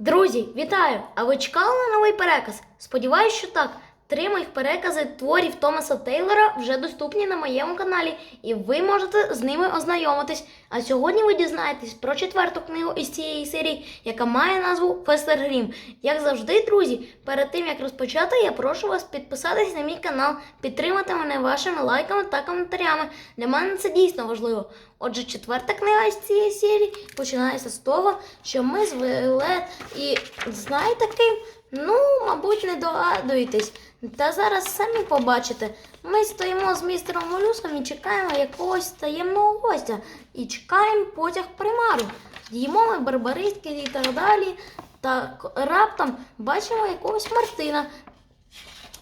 Друзі, вітаю! А ви чекали на новий переказ? Сподіваюсь, що так. Три моїх перекази творів Томаса Тейлора вже доступні на моєму каналі, і ви можете з ними ознайомитись. А сьогодні ви дізнаєтесь про четверту книгу із цієї серії, яка має назву Фестер Грім. Як завжди, друзі, перед тим як розпочати, я прошу вас підписатись на мій канал, підтримати мене вашими лайками та коментарями. Для мене це дійсно важливо. Отже, четверта книга із цієї серії починається з того, що ми з і знаєте ким? Ну, мабуть, не догадуєтесь. Та зараз самі побачите. Ми стоїмо з містером Молюском і чекаємо якогось таємного гостя. І чекаємо потяг примару. Їмо ми барбариськи і так далі. Та раптом бачимо якогось Мартина,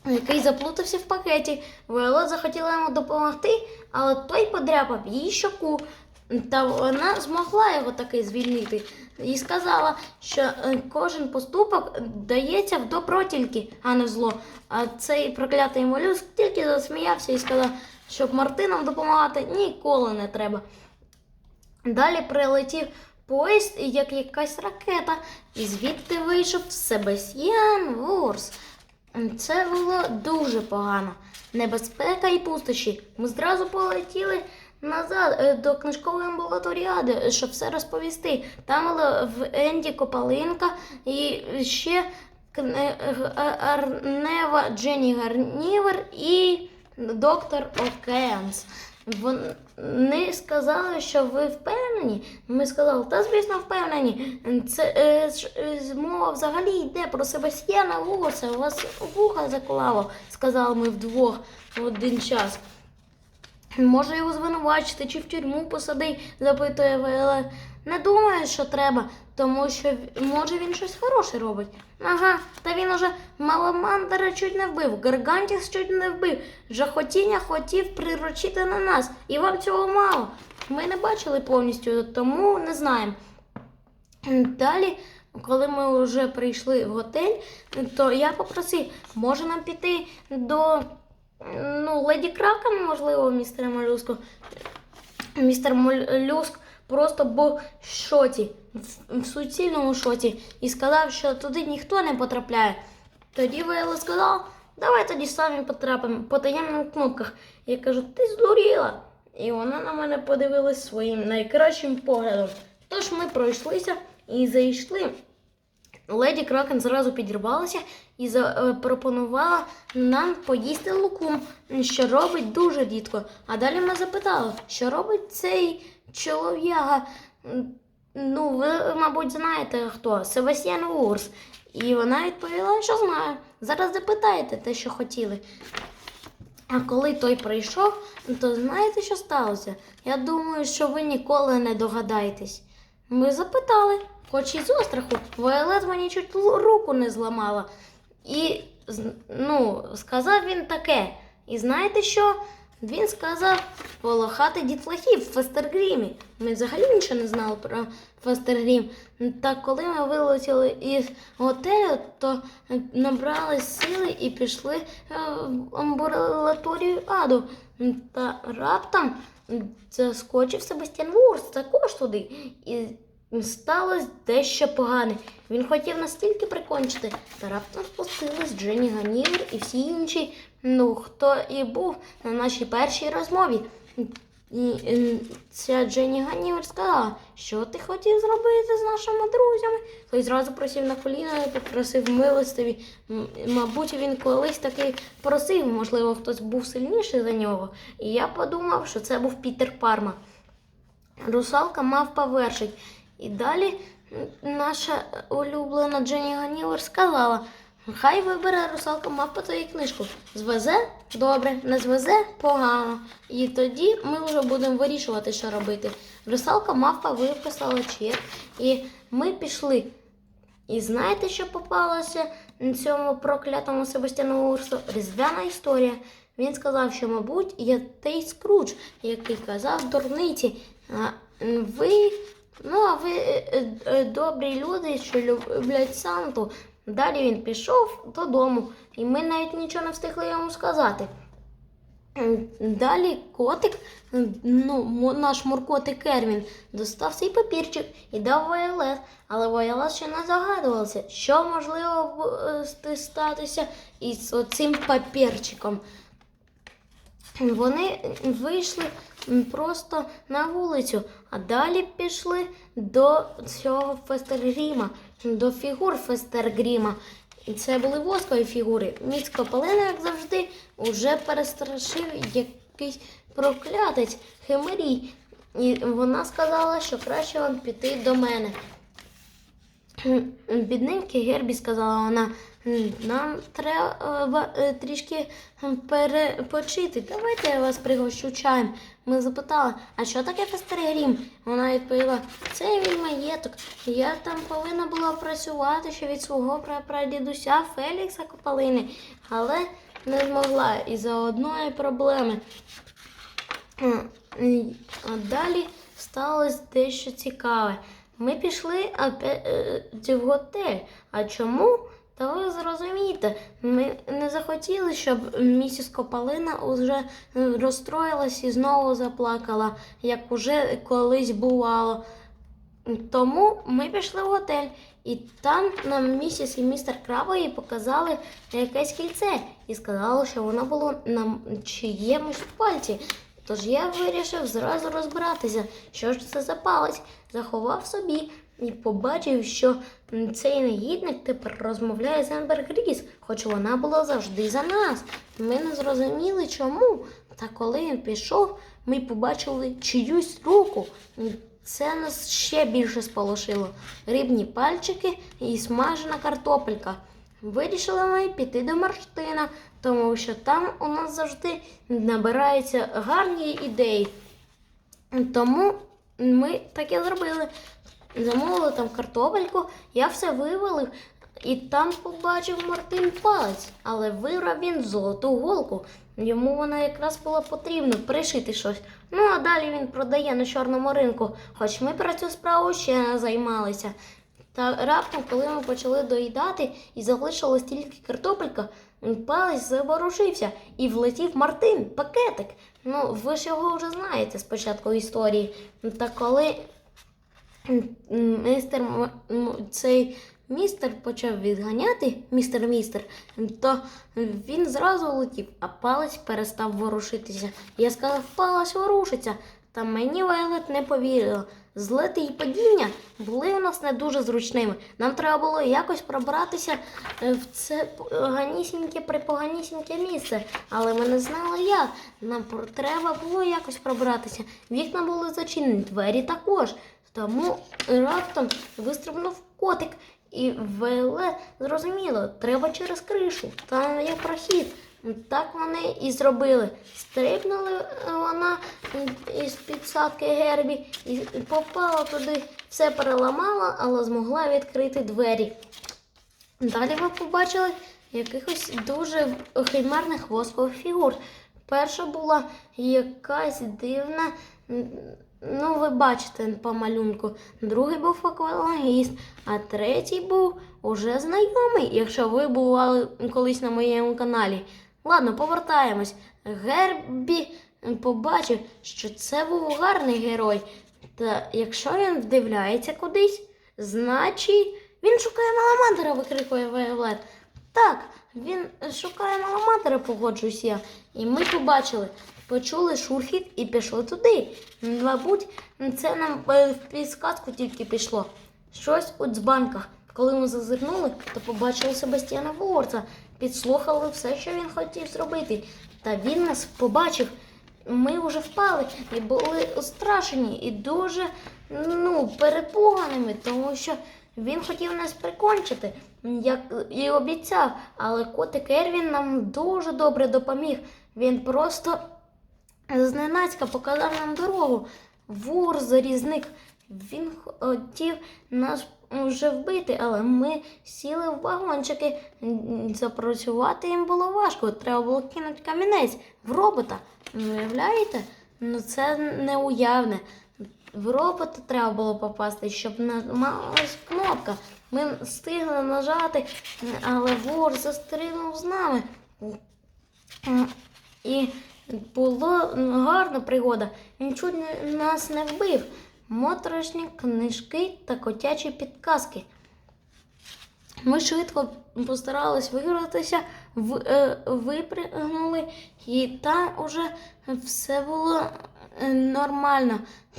який заплутався в пакеті. Віолет захотіла йому допомогти, але той подряпав їй щоку. Та вона змогла його таки звільнити. І сказала, що е, кожен поступок дається в добро тільки, а не в зло. А цей проклятий молюск тільки засміявся і сказав, щоб Мартинам допомагати ніколи не треба. Далі прилетів поїзд, як якась ракета, і звідти вийшов Себастьян Ворс. Це було дуже погано. Небезпека і пустощі. Ми зразу полетіли назад е, до книжкової амбулаторіади, щоб все розповісти. Там в Енді Копалинка і ще г- Арнева Дженні Гарнівер і доктор Океанс. Вони сказали, що ви впевнені. Ми сказали, та звісно, впевнені. Це е, ж- е, мова взагалі йде про Себастьяна Вуса. У вас вуха заклало, сказали ми вдвох в один час. Може його звинувачити чи в тюрму посади, запитує Вела. Не думаю, що треба, тому що може він щось хороше робить. Ага, та він уже Маламандера чуть не вбив, Гаргантіс чуть не вбив. Жахотіння хотів приручити на нас, і вам цього мало. Ми не бачили повністю, тому не знаємо. Далі, коли ми вже прийшли в готель, то я попросив, може нам піти до ну, леді Кракен, можливо, містера Молюско. Містер Молюск просто був в шоці, в, суцільному шоці, і сказав, що туди ніхто не потрапляє. Тоді Вейла сказала, давай тоді самі потрапимо по таємних кнопках. Я кажу, ти здуріла. І вона на мене подивилась своїм найкращим поглядом. Тож ми пройшлися і зайшли. Леді Кракен зразу підірвалася і запропонувала нам поїсти лукум, що робить дуже рідко. А далі ми запитали, що робить цей чолов'яга. Ну, ви, мабуть, знаєте хто? Себастьян Урс. І вона відповіла, що знаю. Зараз запитаєте те, що хотіли. А коли той прийшов, то знаєте, що сталося? Я думаю, що ви ніколи не догадаєтесь. Ми запитали, хоч і з остраху, Віолет мені чуть руку не зламала. І ну, сказав він таке. І знаєте що? Він сказав полохати дітлахів в Фестергрімі. Ми взагалі нічого не знали про Фестергрім. Та коли ми вилетіли із готелю, то набрали сили і пішли е, в амбулаторію аду. Та раптом заскочив Себастьян Вурс також туди. І сталося дещо погане. Він хотів настільки прикончити, та раптом спустились Дженні Ганівер і всі інші, ну хто і був на нашій першій розмові. І е, ця Дженні Ганівер сказала, що ти хотів зробити з нашими друзями. Той зразу просив на коліна і попросив милостиві. Мабуть, він колись таки просив, можливо, хтось був сильніший за нього. І я подумав, що це був Пітер Парма. Русалка мавпа вершить. І далі наша улюблена Дженні Ганівер сказала: хай вибере русалка мавпа твою книжку. Звезе добре, не звезе погано. І тоді ми вже будемо вирішувати, що робити. Русалка мавпа виписала чек, і ми пішли. І знаєте, що попалося на цьому проклятому Себастьяну Урсу? Різдвяна історія. Він сказав, що, мабуть, є той скруч, який казав дурниці. А ви, ну, а ви е, е, добрі люди, що люблять Санту. Далі він пішов додому, і ми навіть нічого не встигли йому сказати. Далі котик, ну, наш муркотик Кервін, достав свій папірчик і дав Вайолет. Але Вайолет ще не загадувалася, що можливо е, статися із оцим папірчиком. Вони вийшли просто на вулицю, а далі пішли до цього фестергріма, до фігур фестергріма. Це були воскові фігури. Міць Копалина, як завжди, уже перестрашив якийсь проклятець Химерій. І вона сказала, що краще вам піти до мене. Бідненький Гербі, сказала вона, «М, нам треба е, трішки перепочити. Давайте я вас пригощу чаєм. Ми запитали, а що таке фестергрім? Вона відповіла, це мій маєток. Я там повинна була працювати ще від свого прапрадідуся Фелікса Копалини, але не змогла із-за одної проблеми. А далі сталося дещо цікаве. Ми пішли е, в готель. А чому? Та ви зрозумієте, ми не захотіли, щоб місіс Копалина уже розстроїлась і знову заплакала, як уже колись бувало. Тому ми пішли в готель, і там нам місіс і містер Крабові показали якесь кільце і сказали, що воно було на чиємусь пальці. Тож я вирішив зразу розбиратися, що ж це за палець, заховав собі і побачив, що цей негідник тепер розмовляє з Ембер Гріс, хоч вона була завжди за нас. Ми не зрозуміли чому. Та коли він пішов, ми побачили чиюсь руку. Це нас ще більше сполошило. Рибні пальчики і смажена картопелька. Вирішили ми піти до Марштина, тому що там у нас завжди набираються гарні ідеї. Тому ми так і зробили. Замовили там картопельку, я все вивалив, і там побачив Мартин палець, але вибрав він золоту голку. Йому вона якраз була потрібна пришити щось. Ну а далі він продає на чорному ринку, хоч ми про цю справу ще не займалися. Та раптом, коли ми почали доїдати і залишилась тільки картопелька, палець заворушився і влетів Мартин, пакетик. Ну, ви ж його вже знаєте з початку історії. Та коли містер цей містер почав відганяти, містер містер, то він зразу летів, а палець перестав ворушитися. Я сказав, палець ворушиться. Та мені Вайлет не повірила. Злети і падіння були у нас не дуже зручними. Нам треба було якось пробратися е, в це поганісіньке припоганісіньке місце, але ми не знали як. Нам треба було якось пробратися. Вікна були зачинені, двері також. Тому раптом вистрибнув котик, і Веле зрозуміло, треба через кришу. Там є прохід. Так вони і зробили. Стрибнули е, вона із підсадки Гербі і попала туди, все переламала, але змогла відкрити двері. Далі ми побачили якихось дуже химерних воскових фігур. Перша була якась дивна, ну ви бачите по малюнку. Другий був аквалангіст, а третій був уже знайомий, якщо ви бували колись на моєму каналі. Ладно, повертаємось. Гербі побачив, що це був гарний герой. Та якщо він вдивляється кудись, значить він шукає маламантера, викрикує Вайолет. Так, він шукає маламантера, погоджуюсь я. І ми побачили, почули шурхіт і пішли туди. Мабуть, це нам е, в підсказку тільки пішло. Щось у дзбанках. Коли ми зазирнули, то побачили Себастьяна Ворца, підслухали все, що він хотів зробити. Та він нас побачив. Ми вже впали і були устрашені і дуже ну, перепуганими, тому що він хотів нас прикончити, як і обіцяв. Але котик Ервін нам дуже добре допоміг. Він просто зненацька показав нам дорогу. Вур зарізник. Він хотів нас вже вбити, але ми сіли в вагончики. Запрацювати їм було важко. Треба було кинути камінець в робота. Уявляєте? Ну це неуявне. В робота треба було попасти, щоб нажималась кнопка. Ми встигли нажати, але вор застрибнув з нами. І Була гарна пригода. Чуть нас не вбив. Моторошні книжки та котячі підказки. Ми швидко постарались вигратися, в, е, і там уже все було е, нормально.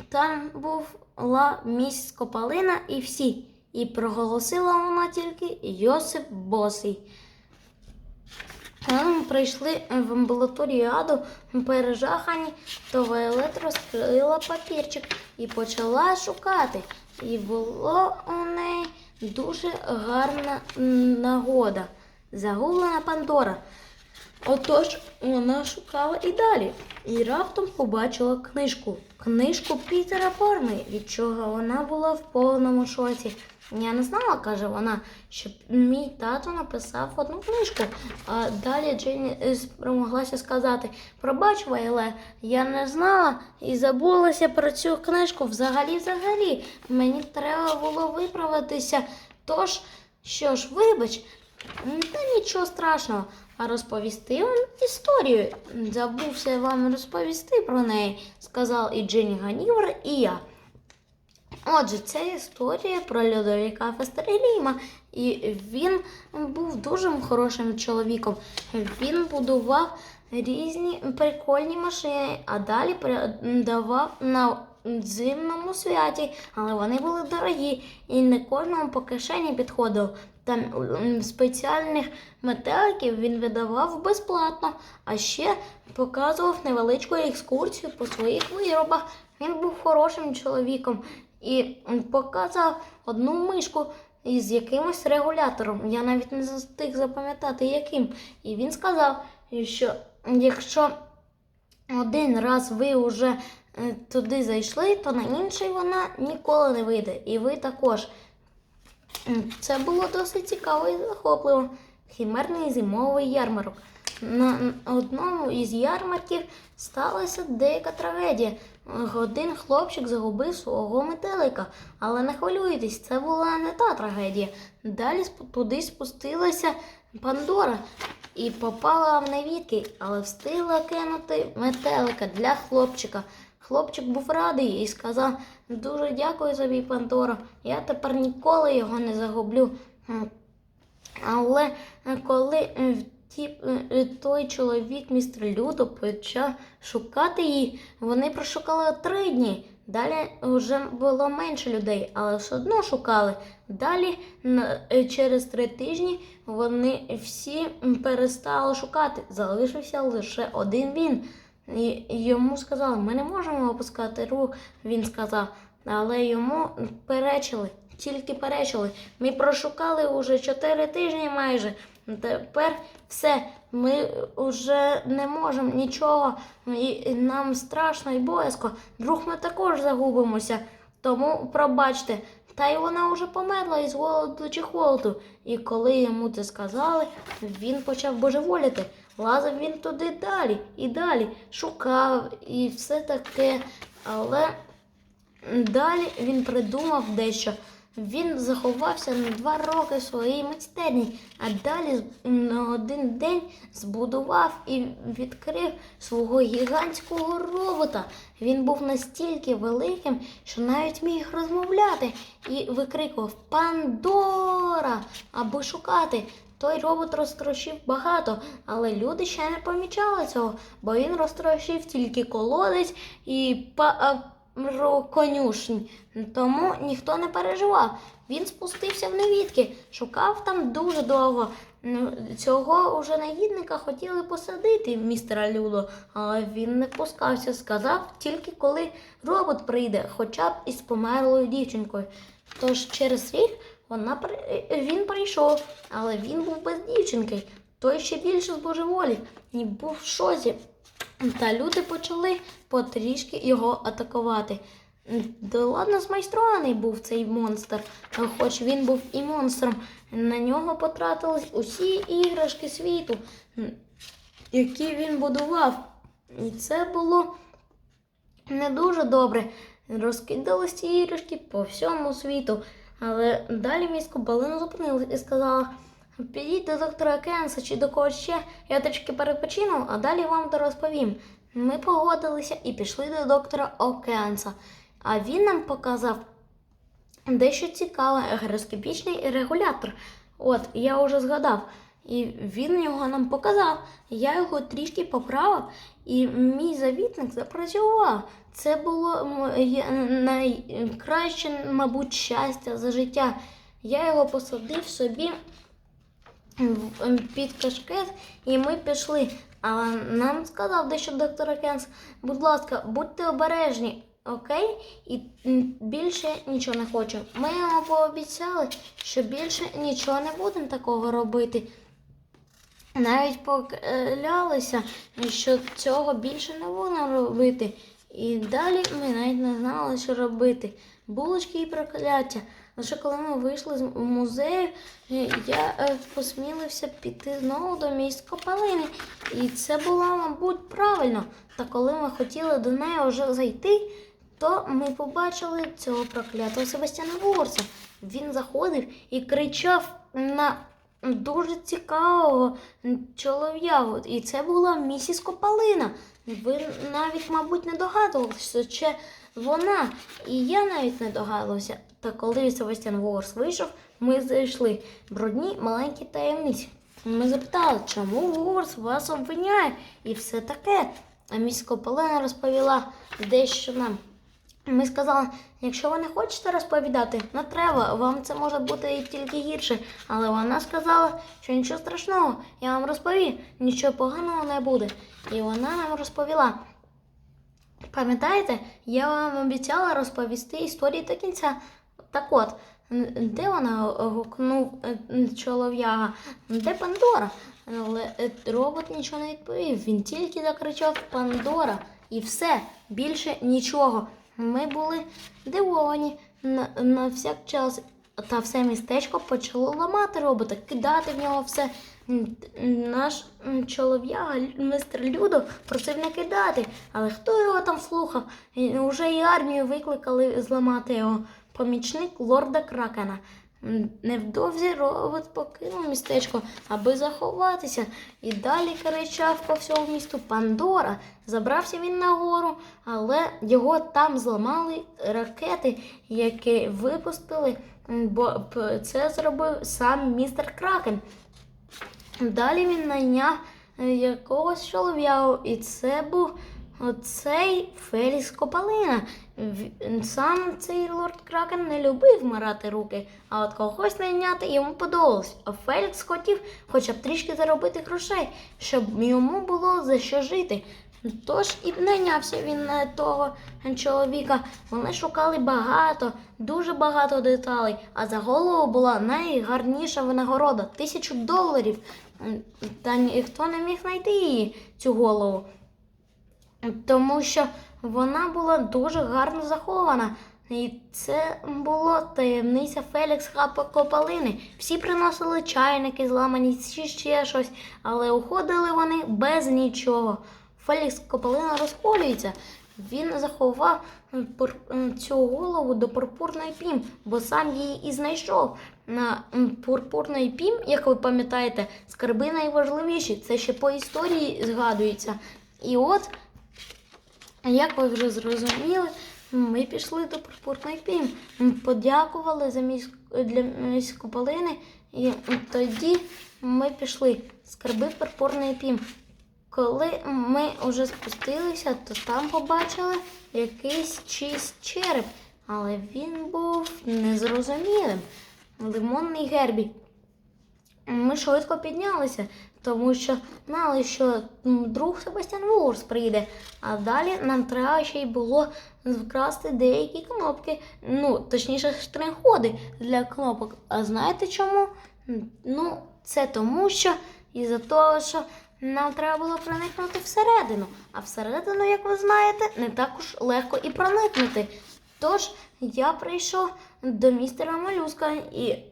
Там була місь Копалина і всі. І проголосила вона тільки Йосип Босий. Ми прийшли в амбулаторію аду, пережахані, то Вайолет розкрила папірчик і почала шукати. І було у неї дуже гарна нагода. Загублена Пандора. Отож вона шукала і далі. І раптом побачила книжку. Книжку Пітера Парми, від чого вона була в повному шоці. Я не знала, каже вона, що мій тато написав одну книжку. А далі Дженні е, спромоглася сказати: Пробач, Вайле, я не знала і забулася про цю книжку. Взагалі, взагалі, мені треба було виправитися. Тож, що ж, вибач, Та нічого страшного. Розповісти вам історію. Забувся вам розповісти про неї, сказав і Дженні Ганівер, і я. Отже, це історія про Людовіка Фестереліма. І він був дуже хорошим чоловіком. Він будував різні прикольні машини, а далі продавав на зимному святі, але вони були дорогі і не кожному по кишені підходив. Там спеціальних метеликів він видавав безплатно, а ще показував невеличку екскурсію по своїх виробах. Він був хорошим чоловіком і показав одну мишку із якимось регулятором. Я навіть не встиг запам'ятати яким. І він сказав, що якщо один раз ви вже е, туди зайшли, то на інший вона ніколи не вийде. І ви також. Це було досить цікаво і захопливо. Хімерний зимовий ярмарок. На одному із ярмарків сталася деяка трагедія. Один хлопчик загубив свого метелика, але не хвилюйтесь, це була не та трагедія. Далі туди спустилася Пандора і попала в невідки, але встигла кинути метелика для хлопчика. Хлопчик був радий і сказав: Дуже дякую тобі, Пандора. Я тепер ніколи його не загублю. Але е, коли е, е, той чоловік, містер Людо, почав шукати її, вони прошукали три дні. Далі вже було менше людей, але все одно шукали. Далі через три тижні вони всі перестали шукати. Залишився лише один він. Йому сказали, ми не можемо опускати рук, він сказав, але йому перечили, тільки перечили. Ми прошукали уже чотири тижні майже. Тепер все, ми вже не можемо нічого, і нам страшно і боязко. Вдруг ми також загубимося. Тому пробачте. Та й вона вже померла із голоду чи холоду. І коли йому це сказали, він почав божеволіти. Лазив він туди далі і далі, шукав і все таке. Але далі він придумав дещо. Він заховався на два роки в своїй майстерні, а далі на один день збудував і відкрив свого гігантського робота. Він був настільки великим, що навіть міг розмовляти і викрикував Пандора аби шукати. Той робот розтрощив багато, але люди ще не помічали цього, бо він розтрощив тільки колодець і пару конюшень. Тому ніхто не переживав. Він спустився в невідки, шукав там дуже довго. Ну, Цього уже негідника хотіли посадити містера Людо, але він не пускався, сказав тільки коли робот прийде, хоча б із померлою дівчинкою. Тож через рік вона при- він прийшов, але він був без дівчинки. Той ще більше збожеволів і був в шозі. Та люди почали потрішки його атакувати. Да ладно змайстрований був цей монстр, хоч він був і монстром. На нього потратились усі іграшки світу, які він будував. І це було не дуже добре. Розкидались ці іграшки по всьому світу. Але далі міську балину зупинилась і сказала: підіть до доктора Кенса чи до когось ще, я трішки перепочину, а далі вам то розповім. Ми погодилися і пішли до доктора Океанса. А він нам показав дещо цікаве гіроскопічний регулятор. От, я вже згадав. І він його нам показав. Я його трішки поправив, і мій завітник запрацював. Це було найкраще, мабуть, щастя за життя. Я його посадив собі під кашкет, і ми пішли. Але нам сказав дещо доктор Кенс, будь ласка, будьте обережні, окей? І більше нічого не хочу. Ми йому пообіцяли, що більше нічого не будемо такого робити. Навіть поклялися, що цього більше не будемо робити. І далі ми навіть не знали, що робити. Булочки і прокляття. Лише коли ми вийшли з музею, я е, посмілився піти знову до місць копалини. І це було, мабуть, правильно. Та коли ми хотіли до неї вже зайти, то ми побачили цього проклятого Себастьяна Ворса. Він заходив і кричав на дуже цікавого чолов'ягу. І це була місіс Копалина. Ви навіть, мабуть, не догадувалися, що вона. І я навіть не догадувався. Та коли Себастьян Ворс вийшов, ми зайшли. Брудні маленькі таємниці. Ми запитали, чому Ворс вас обвиняє і все таке. А міс Копалина розповіла дещо нам. Ми сказали, якщо ви не хочете розповідати, не треба, вам це може бути тільки гірше. Але вона сказала, що нічого страшного, я вам розповім, нічого поганого не буде. І вона нам розповіла. Пам'ятаєте, я вам обіцяла розповісти історію до кінця. Так от, де вона гукнув е, чолов'яга? Де Пандора? Але е, робот нічого не відповів. Він тільки закричав Пандора і все, більше нічого. Ми були дивовані на, на всяк час. Та все містечко почало ламати робота, кидати в нього все. Наш чолов'яга, мистер Людо, просив не кидати, але хто його там слухав? Уже і армію викликали зламати його. Помічник лорда Кракена. Невдовзі робот покинув містечко, аби заховатися, і далі кричав по всьому місту Пандора. Забрався він нагору, але його там зламали ракети, які випустили, бо це зробив сам містер Кракен. Далі він найняв е, якогось чолов'ягу, і це був оцей Фелікс Копалина. Сам цей лорд Кракен не любив мирати руки, а от когось найняти йому подобалось. А Фелікс хотів хоча б трішки заробити грошей, щоб йому було за що жити. Тож і найнявся він на того чоловіка. Вони шукали багато, дуже багато деталей, а за голову була найгарніша винагорода тисячу доларів. Та ніхто не міг знайти її, цю голову. Тому що вона була дуже гарно захована. І це було таємниця Фелікс Хапа Копалини. Всі приносили чайники, зламані ще щось, але уходили вони без нічого. Фелікс Копалина розколюється. Він заховав цю голову до пурпурної пім, бо сам її і знайшов. На пурпурної пім, як ви пам'ятаєте, скарби найважливіші. Це ще по історії згадується. І от як ви вже зрозуміли, ми пішли до пурпурної пім, подякували за міськ... для міськополини, і тоді ми пішли скарби пурпурної пім. Коли ми вже спустилися, то там побачили якийсь чийсь череп, але він був незрозумілим. Лимонний гербі. Ми швидко піднялися, тому що знали, що друг Себастьян Ворс прийде. А далі нам треба ще й було вкрасти деякі кнопки, ну, точніше, штрих-коди для кнопок. А знаєте чому? Ну, це тому, що із-за того, що нам треба було проникнути всередину. А всередину, як ви знаєте, не так уж легко і проникнути. Тож я прийшов до містера Малюска і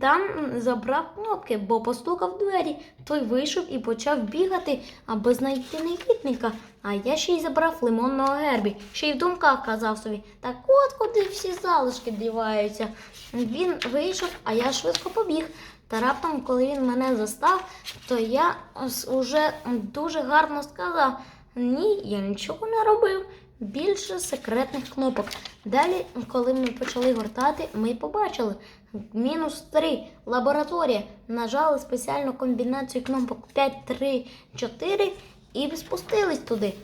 там забрав кнопки, бо постукав двері. Той вийшов і почав бігати, аби знайти негідника. А я ще й забрав лимонного гербі, ще й в думках казав собі, так от куди всі залишки діваються. Він вийшов, а я швидко побіг. Та раптом, коли він мене застав, то я уже дуже гарно сказав. Ні, я нічого не робив. Більше секретних кнопок. Далі, коли ми почали гортати, ми побачили мінус 3 лабораторія. Нажали спеціальну комбінацію кнопок 5, 3, 4 і спустились туди.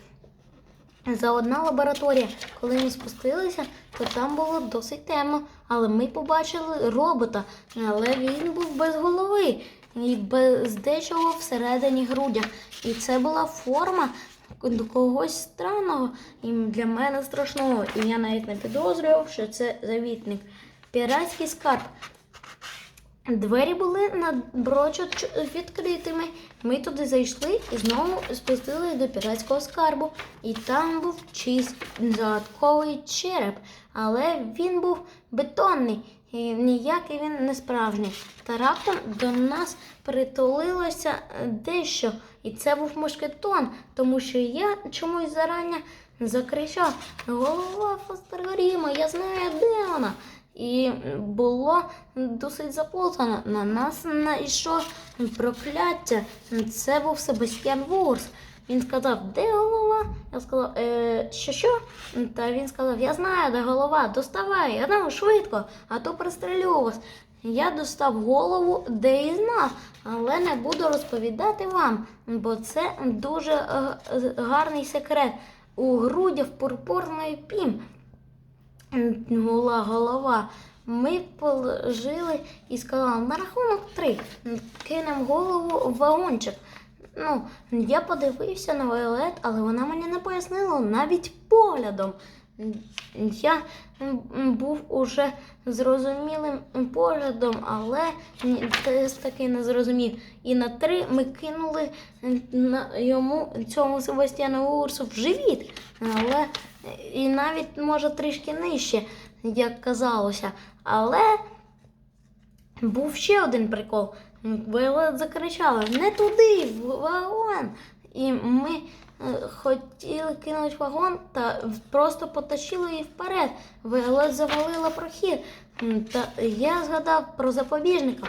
За одна лабораторія. Коли ми спустилися, то там було досить темно. Але ми побачили робота, але він був без голови і без дечого всередині грудях. І це була форма когось странного і для мене страшного. І я навіть не підозрював, що це завітник. Піратський скарб. Двері були напрочуд відкритими. Ми туди зайшли і знову спустилися до піратського скарбу. І там був чийсь загадковий череп, але він був бетонний. І ніякий він не справжній. Та раптом до нас притулилося дещо, і це був мушкетон, тому що я чомусь зарання закричав: Голова Фастергоріма, я знаю, де вона. І було досить заплутано. На нас найшло прокляття. Це був Себастьян Вурс. Він сказав, де голова? Я сказав, е, що що? Та він сказав, я знаю, де голова, доставай, я ну, швидко, а то пристрелю вас. Я достав голову, де і знав, але не буду розповідати вам, бо це дуже е, гарний секрет. У грудях пурпурної пім була голова. Ми положили і сказали, на рахунок три кинемо голову в вагончик. Ну, я подивився на Віолет, але вона мені не пояснила навіть поглядом. Я був уже зрозумілим поглядом, але таки не зрозумів. І на три ми кинули йому цьому Себастьяну Урсу в живіт. Але і навіть може трішки нижче, як казалося. Але був ще один прикол. Виолет закричала не туди, в вагон. І ми хотіли кинути вагон та просто потащили її вперед. Виолет завалила прохід. Та я згадав про запобіжника,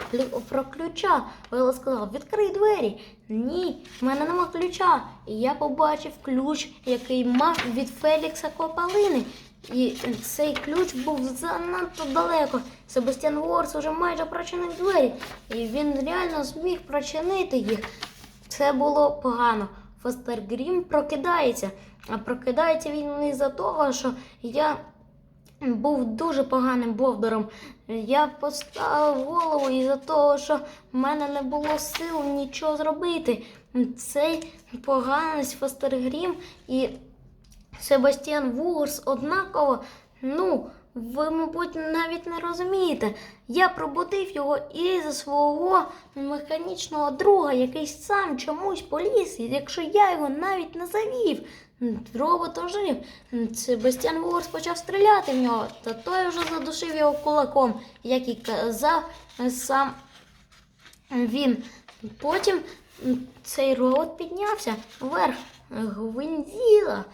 про ключа. Виолет сказала, відкрий двері. Ні, в мене нема ключа. І я побачив ключ, який мав від Фелікса Копалини. І цей ключ був занадто далеко. Себастьян Ворс уже майже прочинив двері, і він реально зміг прочинити їх. Це було погано. Фостер Грім прокидається. А прокидається він не за того, що я був дуже поганим бовдором. Я поставив голову із-за того, що в мене не було сил нічого зробити. Цей поганець Фостер Грім і Себастьян Вугорс однаково, ну, ви, мабуть, навіть не розумієте. Я пробудив його і за свого механічного друга, який сам чомусь поліз, якщо я його навіть не завів. Робот ожив. Себастьян Вугорс почав стріляти в нього, та той вже задушив його кулаком, як і казав сам він. Потім цей робот піднявся вверх. Гвинзіла.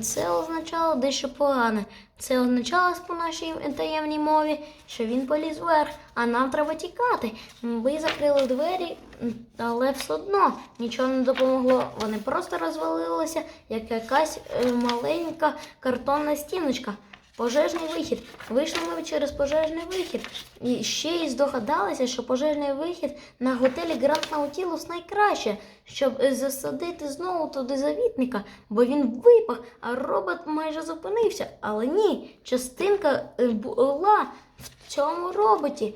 Це означало дещо погане. Це означало по нашій таємній мові, що він поліз вверх, а нам треба тікати. Ми закрили двері, але все одно нічого не допомогло. Вони просто розвалилися, як якась е, маленька картонна стіночка. Пожежний вихід. Вийшли ми через пожежний вихід. І ще й здогадалися, що пожежний вихід на готелі Гранд Наутілус найкраще, щоб е, засадити знову туди завітника, бо він випах, а робот майже зупинився. Але ні, частинка е, була в цьому роботі.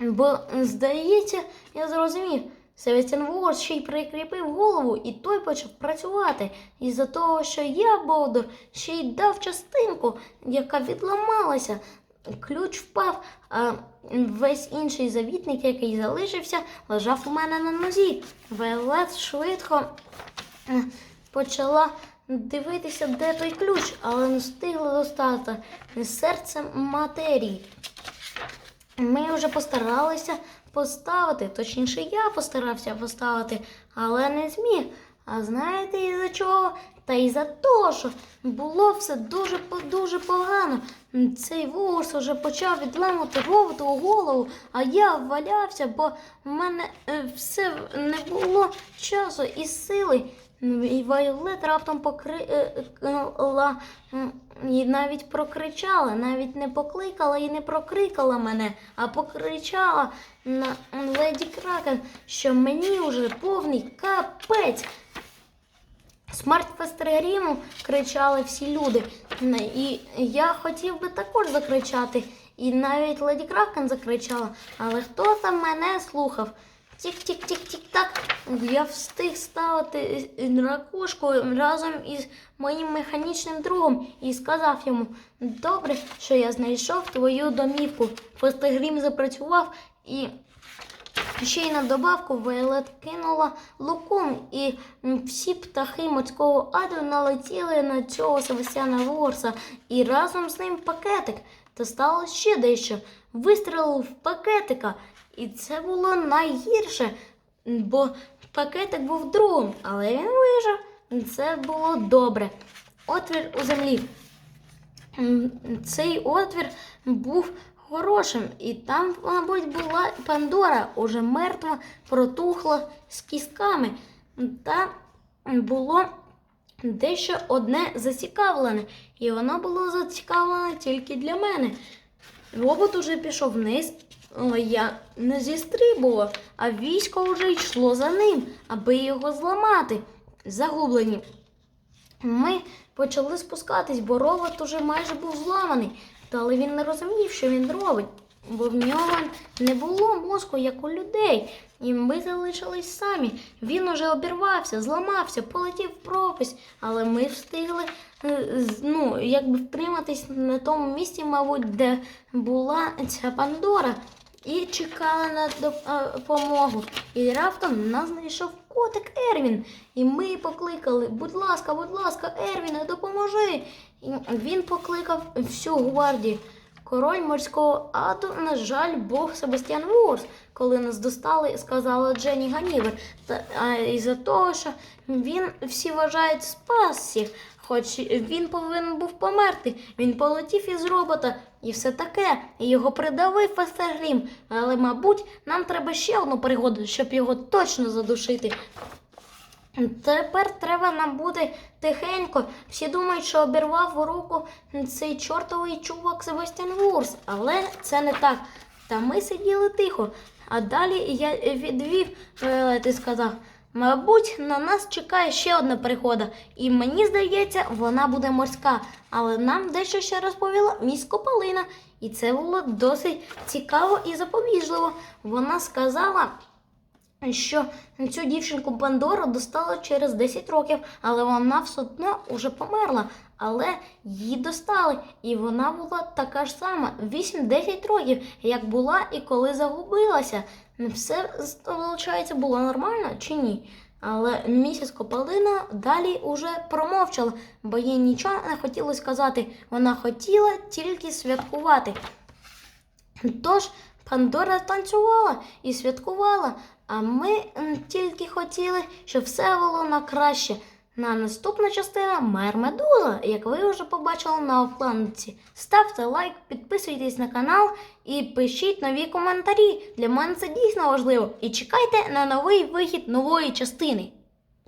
Бо, здається, я зрозумів. Севастьян Ворс ще й прикріпив голову, і той почав працювати. Із-за того, що я, Бовдор, ще й дав частинку, яка відламалася. Ключ впав, а весь інший завітник, який залишився, лежав у мене на нозі. Віолет швидко е, почала дивитися, де той ключ, але не встигла достати серце матерії. Ми вже постаралися поставити, точніше, я постарався поставити, але не зміг. А знаєте із за чого? Та й за того, що було все дуже дуже погано. Цей вурс уже почав відламати роботу голову, а я валявся, бо в мене е, все не було часу і сили І Вайолет раптом покрила і навіть прокричала, навіть не покликала і не прокрикала мене, а покричала на леді Кракен, що мені вже повний капець. Смерть Фестергріму кричали всі люди. І я хотів би також закричати. І навіть Леді Кракен закричала, але хто там мене слухав? Тік-тік-тік-тік-так. Я встиг ставити ракушку разом із моїм механічним другом і сказав йому: добре, що я знайшов твою домівку. Фестигрім запрацював і Ще й на добавку Вайлет кинула луком, і всі птахи морського аду налетіли на цього Себастьяна Ворса і разом з ним пакетик. Та стало ще дещо. Вистрелив пакетика, і це було найгірше, бо пакетик був другом, але він вижив. Це було добре. Отвір у землі. Цей отвір був хорошим, і там, мабуть, була Пандора, уже мертва, протухла з кістками. Та було дещо одне зацікавлене, і воно було зацікавлене тільки для мене. Робот уже пішов вниз, я не зістрибував, а військо вже йшло за ним, аби його зламати. Загублені. Ми почали спускатись, бо робот уже майже був зламаний. Але він не розумів, що він робить, бо в нього не було мозку, як у людей. І ми залишились самі. Він уже обірвався, зламався, полетів в пропасть, але ми встигли е, ну, якби втриматись на тому місці, мабуть, де була ця Пандора. І чекали на допомогу. І раптом нас знайшов котик Ервін. І ми покликали: будь ласка, будь ласка, Ервіне, допоможи. І він покликав всю гвардію. Король морського аду, на жаль, Бог Себастьян Ворс, коли нас достали, сказала Дженні Ганівер. Та а із-за того, що він всі вважають спас всіх, хоч він повинен був померти. Він полетів із робота і все таке. І його придавив Фестергрім. Але, мабуть, нам треба ще одну пригоду, щоб його точно задушити. Тепер треба нам бути тихенько. Всі думають, що обірвав у руку цей чортовий чувак Себастьян Вурс, але це не так. Та ми сиділи тихо. А далі я відвів і сказав: мабуть, на нас чекає ще одна пригода, і мені здається, вона буде морська. Але нам дещо ще розповіла місь Копалина, і це було досить цікаво і запобіжливо. Вона сказала що цю дівчинку Пандору достало через 10 років, але вона все одно вже померла. Але її достали, і вона була така ж сама 8-10 років, як була і коли загубилася. Все, виходить, було нормально чи ні? Але місіс Копалина далі уже промовчала, бо їй нічого не хотілося сказати. Вона хотіла тільки святкувати. Тож Пандора танцювала і святкувала, а ми тільки хотіли, щоб все було на краще. На наступна частина Мер Медуза, як ви вже побачили на обкладинці. Ставте лайк, підписуйтесь на канал і пишіть нові коментарі. Для мене це дійсно важливо. І чекайте на новий вихід нової частини.